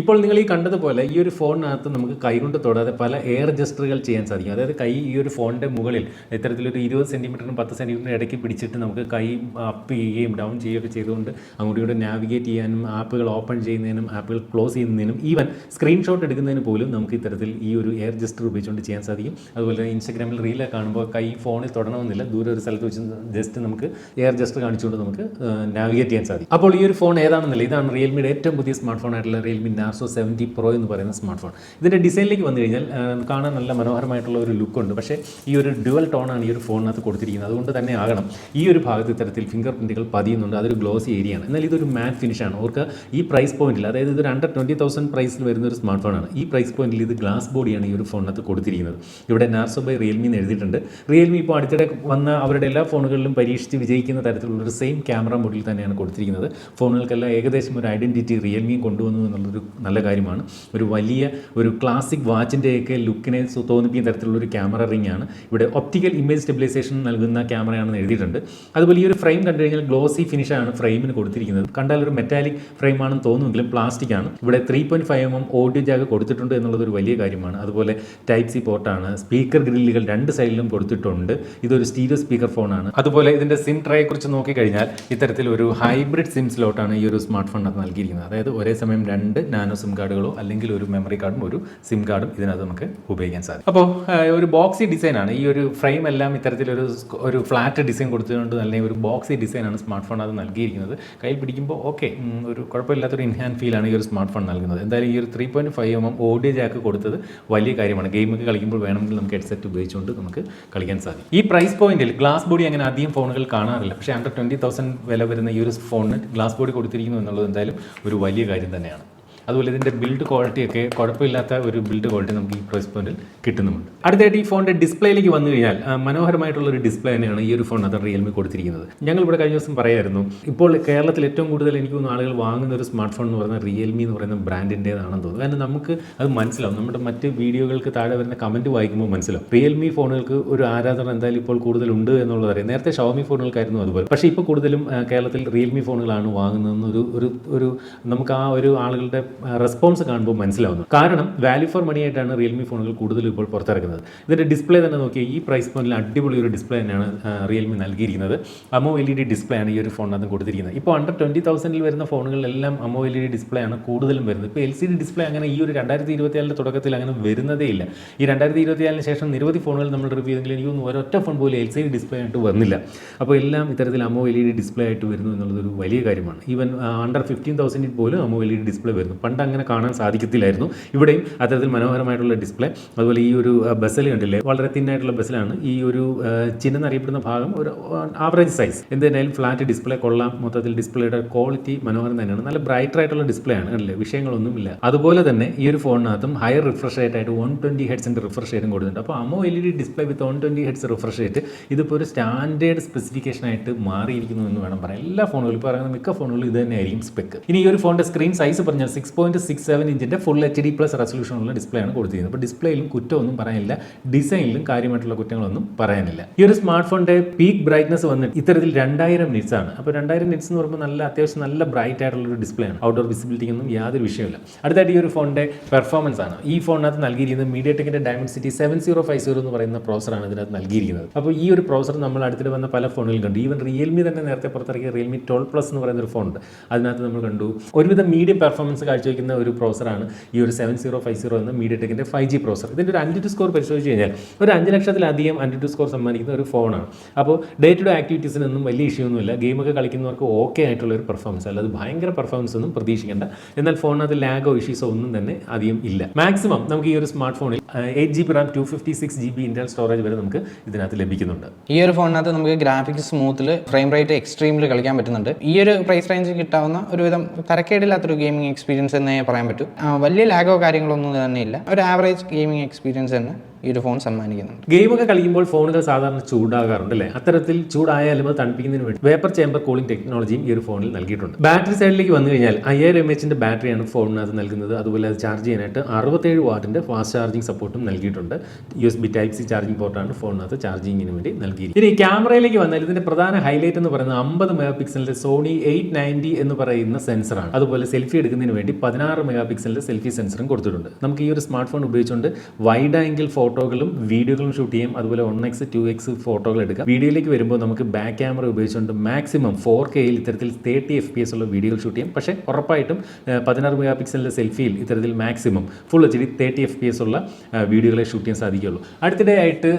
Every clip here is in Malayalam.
ഇപ്പോൾ നിങ്ങൾ ഈ കണ്ടതുപോലെ ഈ ഒരു ഫോണിനകത്ത് നമുക്ക് കൈകൊണ്ട് തൊടാതെ പല എയർ ജസ്റ്ററുകൾ ചെയ്യാൻ സാധിക്കും. അതായത് കൈ ഈ ഒരു ഫോണിന്റെ മുകളിൽ ഇത്തരത്തിലൊരു ഇരുപത് സെന്റിമീറ്ററിനും പത്ത് സെന്റിമീറ്ററിനും ഇടയ്ക്ക് പിടിച്ചിട്ട് നമുക്ക് കൈ അപ്പ് ചെയ്യുകയും ഡൗൺ ചെയ്യുകയൊക്കെ ചെയ്തുകൊണ്ട് അങ്ങോട്ടും ഇവിടെ നാവിഗേറ്റ് ചെയ്യാനും ആപ്പുകൾ ഓപ്പൺ ചെയ്യുന്നതിനും ആപ്പുകൾ ക്ലോസ് ചെയ്യുന്നതിനും ഈവൻ സ്ക്രീൻഷോട്ട് എടുക്കുന്നതിന് പോലും നമുക്ക് ഇത്തരത്തിൽ ഈ ഒരു എയർ ജസ്റ്റർ ഉപയോഗിച്ചുകൊണ്ട് ചെയ്യാൻ സാധിക്കും. അതുപോലെ ഇൻസ്റ്റാഗ്രാമിൽ റീലൊക്കെ കാണുമ്പോൾ കൈ ഫോണിൽ തൊടണമെന്നില്ല. ദൂരെ ഒരു സ്ഥലത്ത് വെച്ച് ജസ്റ്റ് നമുക്ക് എയർ ജസ്റ്റർ കാണിച്ചുകൊണ്ട് നമുക്ക് നാവിഗേറ്റ് ചെയ്യാൻ സാധിക്കും. അപ്പോൾ ഈ ഒരു ഫോൺ ഏതാണെന്നില്ല ഇതാണ് റിയൽമിയുടെ ഏറ്റവും പുതിയ സ്മാർട്ട് ഫോൺ ആയിട്ടുള്ള റിയൽമി നാർസോ സെവന്റി പ്രോ എന്ന് പറയുന്ന സ്മാർട്ട് ഫോൺ ഇതിന്റെ ഡിസൈനിലേക്ക് വന്നു കഴിഞ്ഞാൽ കാണാൻ നല്ല മനോഹരമായിട്ടുള്ള ഒരു ലുക്ക് ഉണ്ട്. പക്ഷേ ഈ ഒരു ഡുവൽ ടോണാണ് ഈ ഒരു ഫോണിനകത്ത് കൊടുത്തിരിക്കുന്നത്. അതുകൊണ്ട് തന്നെ ആകണം. ഈ ഒരു ഭാഗത്ത് ഇത്തരത്തിൽ ഫിംഗർ പ്രിന്റുകൾ പതിയുന്നുണ്ട്. അതൊരു ഗ്ലോസി ആണ്. എന്നാൽ ഇതൊരു മാറ്റ് ഫിനിഷാണ് ഓർക്ക് ഈ പ്രൈസ് പോയിന്റിൽ അതായത് ഇതൊരു അണ്ടർ ട്വന്റി തൗസൻഡ് പ്രൈസിൽ വരുന്ന ഒരു സ്മാർട്ട് ഫോണാണ് ഈ പ്രൈസ് പോയിന്റിൽ ഇത് ഗ്ലാസ് ബോഡിയാണ് ഈ ഒരു ഫോണിനകത്ത് കൊടുത്തിരിക്കുന്നത്. ഇവിടെ നാർസോ ബൈ റിയൽമി എന്ന് എഴുതിയിട്ടുണ്ട്. റിയൽമി ഇപ്പോൾ അടുത്തിടെ വന്ന അവരുടെ എല്ലാ ഫോണുകളിലും പരീക്ഷിച്ച് വിജയിക്കുന്ന തരത്തിലുള്ള ഒരു സെയിം ക്യാമറ മോഡിൽ തന്നെയാണ് കൊടുത്തിരിക്കുന്നത്. ഫോണുകൾക്കെല്ലാം ഏകദേശം ഒരു ഐഡന്റിറ്റി റിയൽമിയും കൊണ്ടുവന്നു എന്നുള്ളൊരു നല്ല കാര്യമാണ്. ഒരു വലിയ ഒരു ക്ലാസിക് വാച്ചിന്റെയൊക്കെ ലുക്കിനെ തോന്നിപ്പിക്കുന്ന തരത്തിലുള്ള ഒരു ക്യാമറ റിംഗ് ആണ്. ഇവിടെ ഒപ്റ്റിക്കൽ ഇമേജ് സ്റ്റെബിലൈസേഷൻ നൽകുന്ന ക്യാമറയാണെന്ന് എഴുതിയിട്ടുണ്ട്. അതുപോലെ ഈ ഒരു ഫ്രെയിം കണ്ടു കഴിഞ്ഞാൽ ഗ്ലോസി ഫിനിഷാണ് ഫ്രെയിമിന് കൊടുത്തിരിക്കുന്നത്. കണ്ടാൽ ഒരു മെറ്റാലിക് ഫ്രെയിം ആണെന്ന് തോന്നുമെങ്കിലും പ്ലാസ്റ്റിക് ആണ്. ഇവിടെ three point five M M audio jack കൊടുത്തിട്ടുണ്ട് എന്നുള്ളത് ഒരു വലിയ കാര്യമാണ്. അതുപോലെ ടൈപ്പ് സി പോർട്ടാണ് സ്പീക്കർ ഗ്രില്ലുകൾ രണ്ട് സൈഡിലും കൊടുത്തിട്ടുണ്ട്. ഇതൊരു സ്റ്റീരിയോ സ്പീക്കർ ഫോണാണ് അതുപോലെ ഇതിന്റെ സിം ട്രയെ കുറിച്ച് നോക്കിക്കഴിഞ്ഞാൽ ഇത്തരത്തിൽ ഒരു ഹൈബ്രിഡ് സിം സ്ലോട്ടാണ് ഈ ഒരു സ്മാർട്ട് ഫോണിനകത്ത് നൽകിയിരിക്കുന്നത്. അതായത് ഒരേ സമയം രണ്ട് നാനോ സിം കാർഡുകളോ അല്ലെങ്കിൽ ഒരു മെമ്മറി കാർഡും ഒരു സിം കാർഡും ഇതിനകത്ത് നമുക്ക് ഉപയോഗിക്കാൻ സാധിക്കും. അപ്പോൾ ഒരു ബോക്സി ഡിസൈനാണ് ഈ ഒരു ഫ്രെയിം എല്ലാം ഇത്തരത്തിലൊരു ഒരു ഫ്ലാറ്റ് ഡിസൈൻ കൊടുത്തുകൊണ്ട് അല്ലെങ്കിൽ ഒരു ബോക്സി ഡിസൈനാണ് സ്മാർട്ട് ഫോൺ അത് നൽകിയിരിക്കുന്നത്. കയ്യിൽ പിടിക്കുമ്പോൾ ഓക്കെ ഒരു കുഴപ്പമില്ലാത്തൊരു ഫീൽ ഫീലാണ് ഈ ഒരു സ്മാർട്ട് ഫോൺ നൽകുന്നത്. എന്തായാലും ഈ ഒരു three point five M M audio jack കൊടുത്തത് വലിയ കാര്യമാണ്. ഗെയിമൊക്കെ കളിക്കുമ്പോൾ വേണമെങ്കിൽ നമുക്ക് ഹെഡ്സെറ്റ് ഉപയോഗിച്ചുകൊണ്ട് നമുക്ക് കളിക്കാൻ സാധിക്കും. ഈ പ്രൈസ് പോയിന്റിൽ ഗ്ലാസ് ബോഡി അങ്ങനെ അധികം ഫോണുകൾ കാണാറില്ല. പക്ഷേ അണ്ടർ ട്വന്റി തൗസൻഡ് വില വരുന്ന ഈ ഒരു ഫോണിന് ഗ്ലാസ് ബോഡി കൊടുത്തിരിക്കുന്നു എന്നുള്ളത് എന്തായാലും ഒരു വലിയ കാര്യം തന്നെയാണ്. അതുപോലെ ഇതിന്റെ ബിൽഡ് ക്വാളിറ്റി ഒക്കെ കുഴപ്പമില്ലാത്ത ഒരു ബിൽഡ് ക്വാളിറ്റി നമുക്ക് ഈ പ്രൈസ് പോയിന്റിൽ കിട്ടുന്നുമുണ്ട്. അടുത്തായിട്ട് ഈ ഫോണിന്റെ ഡിസ്പ്ലേയിലേക്ക് വന്നു കഴിഞ്ഞാൽ മനോഹരമായിട്ടുള്ള ഒരു ഡിസ്പ്ലേ തന്നെയാണ് ഈ ഒരു ഫോൺ അത് റിയൽമി കൊടുത്തിരിക്കുന്നത്. ഞങ്ങൾ ഇവിടെ കഴിഞ്ഞ ദിവസം പറയായിരുന്നു ഇപ്പോൾ കേരളത്തിൽ ഏറ്റവും കൂടുതൽ എനിക്ക് തോന്നുന്നു ആളുകൾ വാങ്ങുന്ന ഒരു സ്മാർട്ട് ഫോൺ എന്ന് പറയുന്നത് റിയൽമി എന്ന് പറയുന്ന ബ്രാൻഡിന്റേതാണെന്ന് തോന്നുന്നു. കാരണം നമുക്ക് അത് മനസ്സിലാവും. നമ്മുടെ മറ്റ് വീഡിയോകൾക്ക് താഴെ വരുന്ന കമന്റ് വായിക്കുമ്പോൾ മനസ്സിലാവും. റിയൽമി ഫോണുകൾക്ക് ഒരു ആരാധന എന്തായാലും ഇപ്പോൾ കൂടുതലുണ്ട് എന്നുള്ളത് അറിയാം. നേരത്തെ ഷവമി ഫോണുകൾക്കായിരുന്നു അതുപോലെ. പക്ഷേ ഇപ്പോൾ കൂടുതലും കേരളത്തിൽ റിയൽമി ഫോണുകളാണ് വാങ്ങുന്നതെന്ന് ഒരു ഒരു നമുക്ക് ആ ഒരു ആളുകളുടെ റെസ്പോൺസ് കാണുമ്പോൾ മനസ്സിലാവുന്നു. കാരണം വാല്യൂ ഫോർ മണി ആയിട്ടാണ് റിയൽമി ഫോണുകൾ കൂടുതലും ഇപ്പോൾ പുറത്തിറക്കുന്നത് ഇതിന്റെ ഡിസ്പ്ലേ തന്നെ നോക്കിയാൽ ഈ പ്രൈസ് പോയിന്റിൽ അടിപൊളി ഒരു ഡിസ്പ്ലേ തന്നെയാണ് റിയൽമി നൽകിയിരിക്കുന്നത്. AMOLED display ആണ് ഈ ഒരു ഫോണിനകത്ത് കൊടുത്തിരിക്കുന്നത്. ഇപ്പോൾ അണ്ടർ ട്വന്റി തൗസൻഡിൽ വരുന്ന ഫോണുകളിലെല്ലാം AMOLED display ആണ് കൂടുതലും വരുന്നത്. ഇപ്പോൾ എൽ സി ഡി ഡിസ്പ്ലേ അങ്ങനെ ഈ ഒരു രണ്ടായിരത്തി ഇരുപത്തിയാലിന്റെ തുടക്കത്തിൽ അങ്ങനെ വരുന്നതേ ഇല്ല. ഈ രണ്ടായിരത്തി ഇരുപത്തിയാലിന് ശേഷം നിരവധി ഫോണുകൾ നമ്മൾ റിവ്യൂ ചെയ്തെങ്കിലും എനിക്ക് തോന്നുന്നു ഒരൊറ്റ ഫോൺ പോലും എൽ സി ഡി ഡിസ്പ്ലേ ആയിട്ട് വന്നില്ല. അപ്പോൾ എല്ലാം ഇത്തരത്തിൽ AMOLED display ആയിട്ട് വരുന്നു എന്നുള്ളത് ഒരു വലിയ കാര്യമാണ്. ഈവൻ അണ്ടർ ഫിഫ്റ്റീൻ തൗസൻഡിൽ പോലും AMOLED display വരുന്നു. പണ്ട് അങ്ങനെ കാണാൻ സാധിക്കത്തില്ലായിരുന്നു. ഇവിടെയും അത്തരത്തിൽ മനോഹരമായിട്ടുള്ള ഡിസ്പ്ലേ. അതുപോലെ ഈ ഒരു ബസ്സിൽ കണ്ടില്ലേ? വളരെ തിന്നായിട്ടുള്ള ബസ്സിലാണ്. ഈ ഒരു ചിഹ്നം എന്നറിയപ്പെടുന്ന ഭാഗം ഒരു ആവറേജ് സൈസ് എന്തായാലും ഫ്ലാറ്റ് ഡിസ്പ്ലേ കൊള്ളാം. മൊത്തത്തിൽ ഡിസ്പ്ലേയുടെ ക്വാളിറ്റി മനോഹരം തന്നെയാണ്. നല്ല ബ്രൈറ്റർ ആയിട്ടുള്ള ഡിസ്പ്ലേ ആണ് അല്ലേ വിഷയങ്ങളൊന്നുമില്ല. അതുപോലെ തന്നെ ഈ ഒരു ഫോണിനകത്തും ഹയർ റിഫ്രഷ് റേറ്റ് ആയിട്ട് വൺ ട്വന്റി ഹെഡ്സിന്റെ റിഫ്രഷ് റേറ്റും കൊടുക്കുന്നുണ്ട് അപ്പോൾ AMOLED display with one twenty hertz refresh rate ഇതിപ്പോൾ ഒരു സ്റ്റാൻഡേർഡ് സ്പെസിഫിക്കേഷൻ ആയിട്ട് മാറിയിരിക്കുന്നു എന്ന് വേണം പറയാം എല്ലാ ഫോണുകളും പറയുന്ന മിക്ക ഫോണുകളും ഇത് തന്നെയായിരിക്കും സ്പെക്ക് ഇനി ഈ ഒരു ഫോണിന്റെ സ്ക്രീൻ സൈസ് പറഞ്ഞാൽ സിക്സ് പോയിന്റ് സിക്സ് സെവൻ ഇഞ്ചിന്റെ ഫുൾ എച്ച് ഡി പ്ലസ് റെസൊല്യൂഷനുള്ള ഡിസ്പ്ലേ ആണ് കൊടുത്തിരിക്കുന്നത്. അപ്പോൾ ഡിസ്പ്ലേയിലും കുറ്റമൊന്നും പറയാനില്ല ഡിസൈനിലും കാര്യമായിട്ടുള്ള കുറ്റങ്ങളൊന്നും പറയാനില്ല. ഈ ഒരു സ്മാർട്ട് ഫോണിന്റെ പീക്ക് ബ്രൈറ്റ്നസ് വന്നിട്ട് ഇത്തരത്തിൽ രണ്ടായിരം നിറ്റ്സ് ആണ്. അപ്പോൾ രണ്ടായിരം നിറ്റ്സ് എന്ന് പറയുമ്പോൾ നല്ല അത്യാവശ്യം നല്ല ബ്രൈറ്റ് ആയിട്ടുള്ള ഒരു ഡിസ്പ്ലേ ആണ്. ഔട്ട്ഡോർ വിസിബിലിറ്റിക്കൊന്നും യാതൊരു വിഷയമില്ല അടുത്തായിട്ട് ഈ ഒരു ഫോണിന്റെ പെർഫോമൻസ് ആണ്. ഈ ഫോണിനകത്ത് നൽകിയിരിക്കുന്നത് മീഡിയ ടെക്കിന്റെ Dimensity seven zero five zero എന്ന് പറയുന്ന പ്രോസറാണ് ഇതിനകത്ത് നൽകിയിരിക്കുന്നത്. അപ്പോൾ ഈ ഒരു പ്രോസർ നമ്മൾ അടുത്തിട്ട് വന്ന പല ഫോണുകളിൽ കണ്ടു. ഈവൻ റിയൽമി തന്നെ നേരത്തെ പുറത്തിറക്കിയ റിയൽമി ട്വൽവ് പ്ലസ് എന്ന് പറയുന്ന ഒരു ഫോൺ ഉണ്ട്. അതിനകത്ത് നമ്മൾ കണ്ടു. ഒരുവിധം മീഡിയം പെർഫോമൻസ് കാഴ്ചവെക്കുന്ന ഒരു പ്രോസറാണ് ഈ ഒരു സെവൻ സീറോ ഫൈവ് സീറോ എന്ന മീഡിയ ടെക്കിന്റെ ഫൈവ് ജി പ്രോസർ ഇതിന്റെ ഒരു അഞ്ച് ടു സ്കോർ പരിശോധിച്ച് കഴിഞ്ഞാൽ ഒരു അഞ്ച് ലക്ഷത്തിലധികം അഞ്ച് ടു സ്കോർ സമ്മാനിക്കുന്ന ഒരു ഫോണാണ് അപ്പോൾ ഡേ ടു ഡേ ആക്ടിവിറ്റീസിനൊന്നും വലിയ ഇഷ്യൂ ഒന്നുമില്ല. ഗെയിമൊക്കെ കളിക്കുന്നവർക്ക് ഓക്കെ ആയിട്ടുള്ള ഒരു പെർഫോമൻസ് അല്ല. അത് ഭയങ്കര പെർഫോമൻസ് ഒന്നും പ്രതീക്ഷിക്കേണ്ട. എന്നാൽ ഫോണിനകത്ത് ലാഗോ ഇഷ്യൂസോ ഒന്നും തന്നെ അധികം ഇല്ല. മാക്സിമം നമുക്ക് ഈ ഒരു സ്മാർട്ട് ഫോണിൽ eight G B RAM two fifty six G B inter storage വരെ നമുക്ക് ഇതിനകത്ത് ലഭിക്കുന്നുണ്ട്. ഈ ഒരു ഫോണിനകത്ത് നമുക്ക് ഗ്രാഫിക്സ് സ്മൂത്തിൽ ഫ്രെയിം റേറ്റ് എക്സ്ട്രീമിൽ കളിക്കാൻ പറ്റുന്നുണ്ട്. ഈ ഒരു പ്രൈസ് റേഞ്ചിൽ കിട്ടാവുന്ന ഒരുവിധം തരക്കേടില്ലാത്തൊരു ഗെയിമിംഗ് എക്സ്പീരിയൻസ് എന്നേ പറയാൻ പറ്റും. വലിയ ലാഗോ കാര്യങ്ങളൊന്നും തന്നെ ഇല്ല. ഒരു ആവറേജ് ഗെയിമിംഗ് എക്സ്പീരിയൻസ് തന്നെ. ഈ ഒരു ഫോൺ സമ്മാനിക്കുന്നുണ്ട്. ഗെയിമൊക്കെ കളിക്കുമ്പോൾ ഫോണുകൾ സാധാരണ ചൂടാകാറുണ്ട് അല്ലേ അത്തരത്തിൽ ചൂടായാലും അത് തണുപ്പിക്കുന്നതിന് വേണ്ടി വേപ്പർ ചേമ്പർ കൂളിംഗ് ടെക്നോളജിയും ഈ ഒരു ഫോണിൽ നൽകിയിട്ടുണ്ട്. ബാറ്ററി സൈഡിലേക്ക് വന്നു കഴിഞ്ഞാൽ അയ്യായിരം എം എച്ചിന്റെ ബാറ്ററിയാണ് ഫോണിനകത്ത് നൽകുന്നത്. അതുപോലെ അത് ചാർജ് ചെയ്യാനായിട്ട് അറുപത്തേഴ് വാട്ടിന്റെ ഫാസ്റ്റ് ചാർജിംഗ് സപ്പോർട്ടും നൽകിയിട്ടുണ്ട്. U S B type C charging പോർട്ടാണ് ഫോണിനകത്ത് ചാർജിങ്ങിന് വേണ്ടി നൽകിയിരിക്കുന്നത്. ഇനി ക്യാമറയിലേക്ക് വന്നാൽ ഇതിന്റെ പ്രധാന ഹൈലൈറ്റ് എന്ന് പറയുന്നത് അമ്പത് മെഗാ പിക്സലിന്റെ സോണി എയ്റ്റ് നയന്റി എന്ന് പറയുന്ന സെൻസറാണ് അതുപോലെ സെൽഫി എടുക്കുന്നതിന് വേണ്ടി പതിനാറ് മെഗാ പിക്സലിന്റെ സെൽഫി സെൻസറും കൊടുത്തിട്ടുണ്ട്. നമുക്ക് ഈ ഒരു സ്മാർട്ട് ഫോൺ ഉപയോഗിച്ചുകൊണ്ട് വൈഡ് ആംഗിൾ ഫോട്ടോകളും വീഡിയോകളും ഷൂട്ട് ചെയ്യാം. അതുപോലെ വൺ എക്സ് ടു എക്സ് ഫോട്ടോകൾ എടുക്കാം. വീഡിയോയിലേക്ക് വരുമ്പോൾ നമുക്ക് ബാക്ക് ക്യാമറ ഉപയോഗിച്ചുകൊണ്ട് മാക്സിമം ഫോർ കെയിൽ ഇത്തരത്തിൽ തേർട്ടി എഫ് പി എസ് ഉള്ള വീഡിയോകൾ ഷൂട്ട് ചെയ്യാം. പക്ഷേ ഉറപ്പായിട്ടും പതിനാറ് മെഗാ പിക്സലിന്റെ സെൽഫിയിൽ ഇത്തരത്തിൽ maximum full H D thirty F P S ഉള്ള വീഡിയോകളെ ഷൂട്ട് ചെയ്യാൻ സാധിക്കുകയുള്ളൂ. അടുത്തിടെ ആയിട്ട്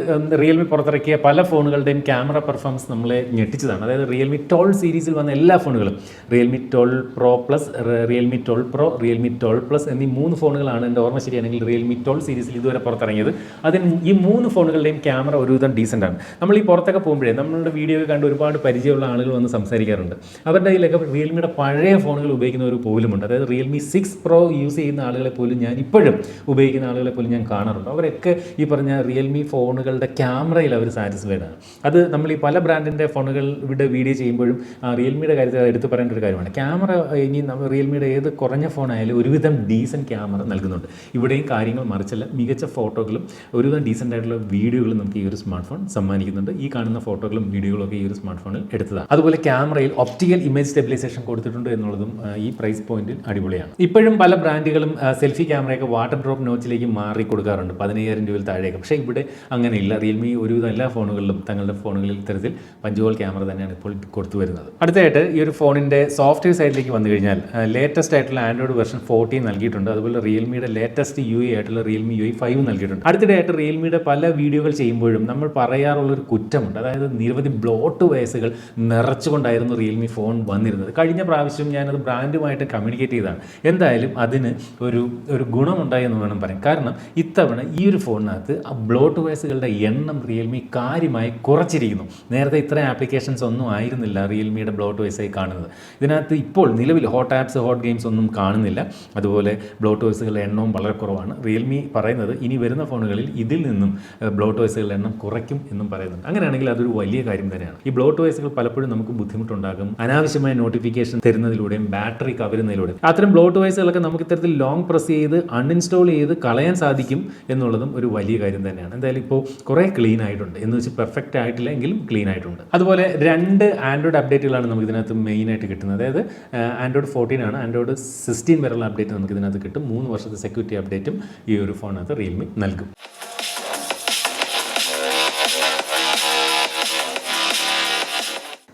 റിയൽമി പുറത്തിറക്കിയ പല ഫോണുകളുടെയും ക്യാമറ പെർഫോമൻസ് നമ്മളെ ഞെട്ടിച്ചതാണ്. അതായത് റിയൽമി ട്വൽവ് സീരീസിൽ വന്ന എല്ലാ ഫോണുകളും Realme twelve pro plus Realme twelve pro Realme twelve plus എന്നീ മൂന്ന് ഫോണുകളാണ് എന്റെ ഓർമ്മ ശരിയാണെങ്കിൽ റിയൽമി ട്വൽവ് സീരീസിൽ ഇതുവരെ പുറത്തിറങ്ങിയത്. അതിന് ഈ മൂന്ന് ഫോണുകളുടെയും ക്യാമറ ഒരുവിധം ഡീസന്റ് ആണ്. നമ്മൾ ഈ പുറത്തൊക്കെ പോകുമ്പോഴേ നമ്മളുടെ വീഡിയോ കണ്ട് ഒരുപാട് പരിചയമുള്ള ആളുകൾ വന്ന് സംസാരിക്കാറുണ്ട്. അവരുടെ കയ്യിലൊക്കെ റിയൽമിയുടെ പഴയ ഫോണുകൾ ഉപയോഗിക്കുന്നവർ പോലുമുണ്ട്. അതായത് റിയൽമി സിക്സ് പ്രോ യൂസ് ചെയ്യുന്ന ആളുകളെ പോലും ഞാൻ ഇപ്പോഴും ഉപയോഗിക്കുന്ന ആളുകളെ പോലും ഞാൻ കാണാറുണ്ട്. അവരൊക്കെ ഈ പറഞ്ഞ റിയൽമി ഫോണുകളുടെ ക്യാമറയിൽ അവർ സാറ്റിസ്ഫൈഡ് ആണ്. അത് നമ്മൾ ഈ പല ബ്രാൻഡിന്റെ ഫോണുകളുടെ വീഡിയോ ചെയ്യുമ്പോഴും റിയൽമിയുടെ കാര്യത്തിൽ എടുത്തു പറയേണ്ട ഒരു കാര്യമാണ്. ക്യാമറ ഇനി നമ്മൾ റിയൽമിയുടെ ഏത് കുറഞ്ഞ ഫോണായാലും ഒരുവിധം ഡീസന്റ് ക്യാമറ നൽകുന്നുണ്ട്. ഇവിടെയും കാര്യങ്ങൾ മറിച്ചല്ല. മികച്ച ഫോട്ടോകളും ഒരുവിധം ഡീസന്റ് ആയിട്ടുള്ള വീഡിയോകൾ നമുക്ക് ഈ ഒരു സ്മാർട്ട് ഫോൺ സമ്മാനിക്കുന്നുണ്ട്. ഈ കാണുന്ന ഫോട്ടോകളും വീഡിയോകളും ഒക്കെ ഈ ഒരു സ്മാർട്ട് ഫോണിൽ എടുത്തതാണ്. അതുപോലെ ക്യാമറയിൽ ഒപ്റ്റിക്കൽ ഇമേജ് സ്റ്റെബിലൈസേഷൻ കൊടുത്തിട്ടുണ്ട് എന്നുള്ളതും ഈ പ്രൈസ് പോയിന്റിൽ അടിപൊളിയാണ്. ഇപ്പോഴും പല ബ്രാൻഡുകളും സെൽഫി ക്യാമറയൊക്കെ വാട്ടർ ഡ്രോപ്പ് നോച്ചിലേക്ക് മാറി കൊടുക്കാറുണ്ട്. പതിനയ്യായിരം രൂപയിൽ താഴേക്ക് പക്ഷേ ഇവിടെ അങ്ങനെയില്ല. റിയൽമി ഒരുവിധം എല്ലാ ഫോണുകളിലും തങ്ങളുടെ ഫോണുകളിൽ ഇത്തരത്തിൽ പഞ്ചുകോൾ ക്യാമറ തന്നെയാണ് ഇപ്പോൾ കൊടുത്തു വരുന്നത്. അടുത്തായിട്ട് ഈ ഒരു ഫോണിന്റെ സോഫ്റ്റ്വെയർ സൈഡിലേക്ക് വന്നു കഴിഞ്ഞാൽ ലേറ്റസ്റ്റ് ആയിട്ടുള്ള ആൻഡ്രോയിഡ് വെർഷൻ ഫോർട്ടീൻ നൽകിയിട്ടുണ്ട്. അതുപോലെ റിയൽമിയുടെ ലേറ്റസ്റ്റ് യു ആയിട്ടുള്ള റിയൽമി യു ഫൈവ് നൽകിയിട്ടുണ്ട്. അടുത്തിടെയായിട്ട് റിയൽമിയുടെ പല വീഡിയോകൾ ചെയ്യുമ്പോഴും നമ്മൾ പറയാറുള്ളൊരു കുറ്റമുണ്ട്. അതായത് നിരവധി ബ്ലോട്ട് വയസ്സുകൾ നിറച്ചുകൊണ്ടായിരുന്നു റിയൽമി ഫോൺ വന്നിരുന്നത്. കഴിഞ്ഞ പ്രാവശ്യം ഞാനത് ബ്രാൻഡുമായിട്ട് കമ്മ്യൂണിക്കേറ്റ് ചെയ്തതാണ്. എന്തായാലും അതിന് ഒരു ഒരു ഗുണമുണ്ടായി എന്ന് വേണം പറയാം കാരണം ഇത്തവണ ഈ ഒരു ഫോണിനകത്ത് ആ ബ്ലോട്ട് വയസ്സുകളുടെ എണ്ണം റിയൽമി കാര്യമായി കുറച്ചിരിക്കുന്നു. നേരത്തെ ഇത്രയും ആപ്ലിക്കേഷൻസ് ഒന്നും ആയിരുന്നില്ല റിയൽമിയുടെ ബ്ലോട്ട് വയസ്സായി കാണുന്നത്. ഇതിനകത്ത് ഇപ്പോൾ നിലവിൽ ഹോട്ട് ആപ്സ് ഹോട്ട് ഗെയിംസ് ഒന്നും കാണുന്നില്ല. അതുപോലെ ബ്ലോട്ട് വയസ്സുകളുടെ എണ്ണവും വളരെ കുറവാണ്. റിയൽമി പറയുന്നത് ഇനി വരുന്ന ഫോണുകളിൽ ഇതിൽ നിന്നും ബ്ലോട്ട് വയസ്സുകളുടെ എണ്ണം കുറയ്ക്കും എന്നും പറയുന്നുണ്ട്. അങ്ങനെയാണെങ്കിൽ അതൊരു വലിയ കാര്യം തന്നെയാണ്. ഈ ബ്ലോട്ട് വയസ്സുകൾ പലപ്പോഴും നമുക്ക് ബുദ്ധിമുട്ടുണ്ടാകും. അനാവശ്യമായ നോട്ടിഫിക്കേഷൻ തരുന്നതിലൂടെയും ബാറ്ററി കവരുന്നതിലൂടെയും. അത്തരം ബ്ലോട്ട് വയസ്സുകളൊക്കെ നമുക്ക് ഇത്തരത്തിൽ ലോങ് പ്രസ് ചെയ്ത് അൺഇൻസ്റ്റാൾ ചെയ്ത് കളയാൻ സാധിക്കും എന്നുള്ളതും ഒരു വലിയ കാര്യം തന്നെയാണ്. എന്തായാലും ഇപ്പോൾ കുറേ ക്ലീൻ ആയിട്ടുണ്ട്. എന്ന് വെച്ച് പെർഫെക്റ്റ് ആയിട്ടില്ല എങ്കിലും ക്ലീൻ ആയിട്ടുണ്ട്. അതുപോലെ രണ്ട് ആൻഡ്രോയിഡ് അപ്ഡേറ്റുകളാണ് നമുക്ക് ഇതിനകത്ത് മെയിൻ ആയിട്ട് കിട്ടുന്നത്. അതായത് ആൻഡ്രോയിഡ് ഫോർട്ടീൻ ആണ്. ആൻഡ്രോയിഡ് സിക്സ്റ്റീൻ വരെയുള്ള അപ്ഡേറ്റ് നമുക്ക് ഇതിനകത്ത് കിട്ടും. മൂന്ന് വർഷത്തെ സെക്യൂരിറ്റി അപ്ഡേറ്റും ഈ ഒരു ഫോണിനകത്ത് റിയൽമി നൽകും.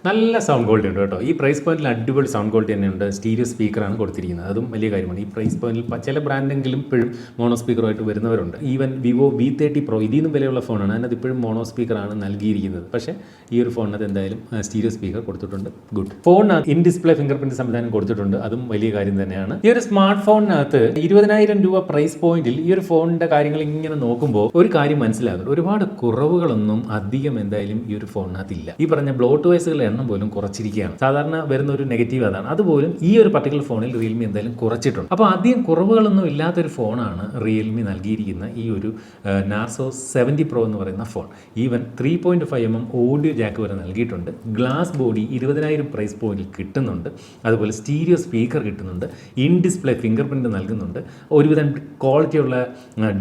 നല്ല സൗണ്ട് ക്വാളിറ്റി ഉണ്ട് കേട്ടോ. ഈ പ്രൈസ് പോയിന്റിൽ അടിപൊളി സൗണ്ട് ക്വാളിറ്റി തന്നെയുണ്ട് സ്റ്റീരിയോ സ്പീക്കറാണ് കൊടുത്തിരിക്കുന്നത്. അതും വലിയ കാര്യമാണ്. ഈ പ്രൈസ് പോയിന്റിൽ ചില ബ്രാൻഡെങ്കിലും ഇപ്പോഴും മോണോ സ്പീക്കറുമായിട്ട് വരുന്നവരുണ്ട്. Even Vivo V thirty pro ഇതിൽ നിന്നും വിലയുള്ള ഫോണാണ് അതിനകത്ത് ഇപ്പോഴും മോണോ സ്പീക്കറാണ് നൽകിയിരിക്കുന്നത്. പക്ഷേ ഈ ഒരു ഫോണിനകത്ത് എന്തായാലും സ്റ്റീരിയോ സ്പീക്കർ കൊടുത്തിട്ടുണ്ട്. ഗുഡ് ഫോണിനകത്ത് ഇൻ ഡിസ്പ്ലേ ഫിംഗർ പ്രിന്റ് സംവിധാനം കൊടുത്തിട്ടുണ്ട്. അതും വലിയ കാര്യം തന്നെയാണ്. ഈ ഒരു സ്മാർട്ട് ഫോണിനകത്ത് ഇരുപതിനായിരം രൂപ പ്രൈസ് പോയിന്റിൽ ഈ ഒരു ഫോണിന്റെ കാര്യങ്ങൾ ഇങ്ങനെ നോക്കുമ്പോൾ ഒരു കാര്യം മനസ്സിലാകും. ഒരുപാട് കുറവുകളൊന്നും അധികം എന്തായാലും ഈ ഒരു ഫോണിനകത്ത് ഇല്ല. ഈ പറഞ്ഞ ബ്ലോട്ട് വയസ്സുകളുടെ എണ്ണം പോലും കുറച്ചിരിക്കുകയാണ്. സാധാരണ വരുന്ന ഒരു നെഗറ്റീവ് അതാണ്. അതുപോലും ഈ ഒരു പർട്ടിക്കുലർ ഫോണിൽ റിയൽമി എന്തായാലും കുറച്ചിട്ടുണ്ട്. അപ്പോൾ ആദ്യം കുറവുകളൊന്നും ഇല്ലാത്തൊരു ഫോണാണ് റിയൽമി നൽകിയിരിക്കുന്ന ഈ ഒരു നാർസോ സെവന്റി പ്രോ എന്ന് പറയുന്ന phone even three point five M M audio jack വരെ നൽകിയിട്ടുണ്ട്. ഗ്ലാസ് ബോഡി ഇരുപതിനായിരം പ്രൈസ് പോയിന്റിൽ കിട്ടുന്നുണ്ട്. അതുപോലെ സ്റ്റീരിയോ സ്പീക്കർ കിട്ടുന്നുണ്ട്. ഇൻ ഡിസ്പ്ലേ ഫിംഗർ പ്രിന്റ് നൽകുന്നുണ്ട്. ഒരുവിധം ക്വാളിറ്റിയുള്ള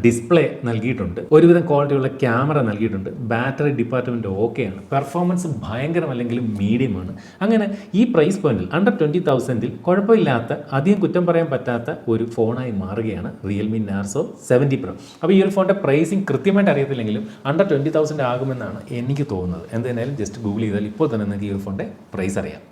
ഡിസ്പ്ലേ നൽകിയിട്ടുണ്ട്. ഒരുവിധം ക്വാളിറ്റിയുള്ള ക്യാമറ നൽകിയിട്ടുണ്ട്. ബാറ്ററി ഡിപ്പാർട്ട്മെന്റ് ഓക്കെയാണ് പെർഫോമൻസ് ഭയങ്കരമല്ലെങ്കിലും മീഡിയമാണ്. അങ്ങനെ ഈ പ്രൈസ് പോയിന്റിൽ അണ്ടർ ട്വന്റി തൗസൻഡിൽ കുഴപ്പമില്ലാത്ത അധികം കുറ്റം പറയാൻ പറ്റാത്ത ഒരു ഫോണായി മാറുകയാണ് റിയൽമി നാർസോ സെവന്റി പ്രോ അപ്പോൾ ഈ ഒരു ഫോണിന്റെ പ്രൈസിങ് കൃത്യമായിട്ട് അറിയത്തില്ലെങ്കിലും അണ്ടർ ട്വന്റി തൗസൻഡ് ആകുമെന്നാണ് എനിക്ക് തോന്നുന്നത്. എന്തായാലും ജസ്റ്റ് ഗൂഗിൾ ചെയ്താൽ ഇപ്പോൾ തന്നെ നിങ്ങൾക്ക് ഈ ഒരു ഫോണിന്റെ പ്രൈസ് അറിയാം.